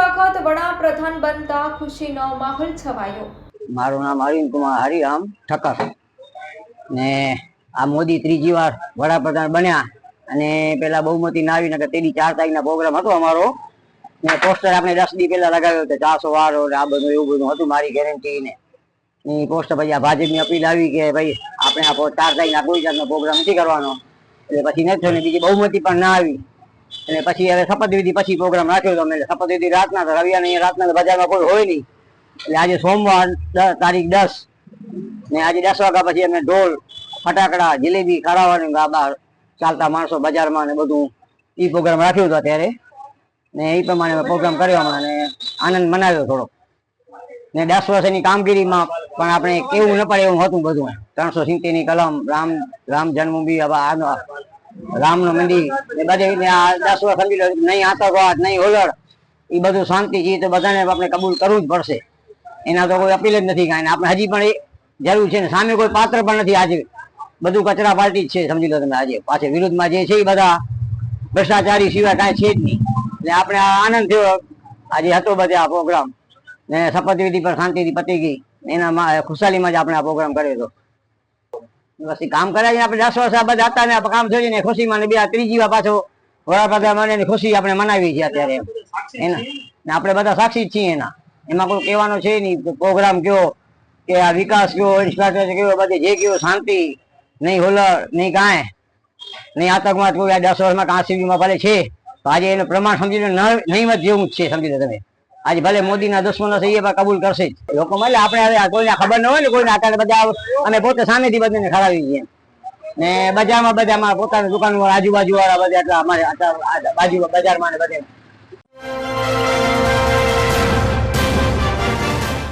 વડાપ્રધાન બનતા ખુશીનો માહોલ છવાયો. મારું નામ અરવિંદ કુમાર હરિરામ ઠક્કર. ને આ મોદી ત્રીજી વાર વડાપ્રધાન બન્યા અને પેલા બહુમતી ના આવી નકર તેની ચાર તારીખના પ્રોગ્રામ હતો અમારો. ને પોસ્ટર આપણે દસ દી પેલા લગાવ્યો હતો, ચારસો વારો ને આ બધું એવું બધું હતું મારી ગેરંટી ને. એ પોસ્ટર પછી આ ભાજપની અપીલ આવી કે ભાઈ આપણે આ ચાર તારીખના કોઈ જાતનો પ્રોગ્રામ નથી કરવાનો. એટલે પછી નથી થયો ને બીજી બહુમતી પણ ના આવી. અને પછી હવે શપથવિધિ પછી પ્રોગ્રામ રાખ્યો હતો અમે રાતના તો રવિવાર અહીંયા રાતના બજારમાં કોઈ હોય નહીં. એટલે આજે સોમવાર તારીખ દસ. ને આજે દસ વાગ્યા પછી અમે ઢોલ, ફટાકડા, જલેબી ખારાવાનું ગાબા ચાલતા માણસો બજારમાં ને બધું એ પ્રોગ્રામ રાખ્યો હતો ત્યારે ને એ પ્રમાણે પ્રોગ્રામ કર્યો હમણાં ને આનંદ મનાવ્યો થોડો ને દસ વર્ષની કામગીરીમાં પણ આપણે કેવું ન પડે એવું હતું બધું. ત્રણસો સિત્તેરની કલમ, રામ રામ જન્મભૂમિ હવે નું મંદિર. એ બધે દસ વર્ષ સમજી લો નહીં આતંકવાદ નહીં ઓલડ એ બધું શાંતિ છે તો બધાને આપણે કબૂલ કરવું જ પડશે. એના તો કોઈ અપીલ જ નથી કાંઈ. આપણે હજી પણ એ જરૂર છે ને સામે કોઈ પાત્ર પણ નથી આજે. બધું કચરા પાર્ટી જ છે, સમજી લો તમે આજે. પાછે વિરુદ્ધમાં જે છે એ બધા ભ્રષ્ટાચારી સિવાય કાંઈ છે જ નહીં. એટલે આપણે આનંદ થયો. આજે હતો બધે આ પ્રોગ્રામ ને શપથવિધિ પર શાંતિથી પતી ગઈ. એનામાં ખુશાલીમાં જ આપણે આ પ્રોગ્રામ કર્યો હતો. ઈ કામ કર્યા આપણે દસ વર્ષ બધા હતા ને કામ થયું ને ખુશીમાં ને બે ત્રીજી વાર પાછો વડાપ્રધાન બને ને ખુશી આપણે મનાવી છે અત્યારે. એના. ને આપણે બધા સાક્ષી જ છીએ એના. એમાં કોઈ કહેવાનું છે નહીં પ્રોગ્રામ કયો કે આ વિકાસ કયો ઇન્ફ્રાસ્ટ્રક્ચર કયો બધી જે કયો શાંતિ નહીં હોલર નહીં કાંઈ નહીં આતંકવાદ કોઈ આ દસ વર્ષમાં કાંસીમાં ભલે છે તો આજે એનું પ્રમાણ સમજી લો નહીં નહીવત જેવું જ છે સમજી લો તમે. આજે ભલે મોદીના દુશ્મનો છે, એ કબૂલ કરશે લોકો મળે, આપણે હવે કોઈને ખબર ન હોય ને, કોઈને અત્યારે બધા અમે પોતે સામેથી બધાને ખરાવી છીએ. ને બજારમાં બધા પોતાની દુકાન આજુબાજુ વાળા બધા, એટલા અમારે બાજુ બજારમાં બધે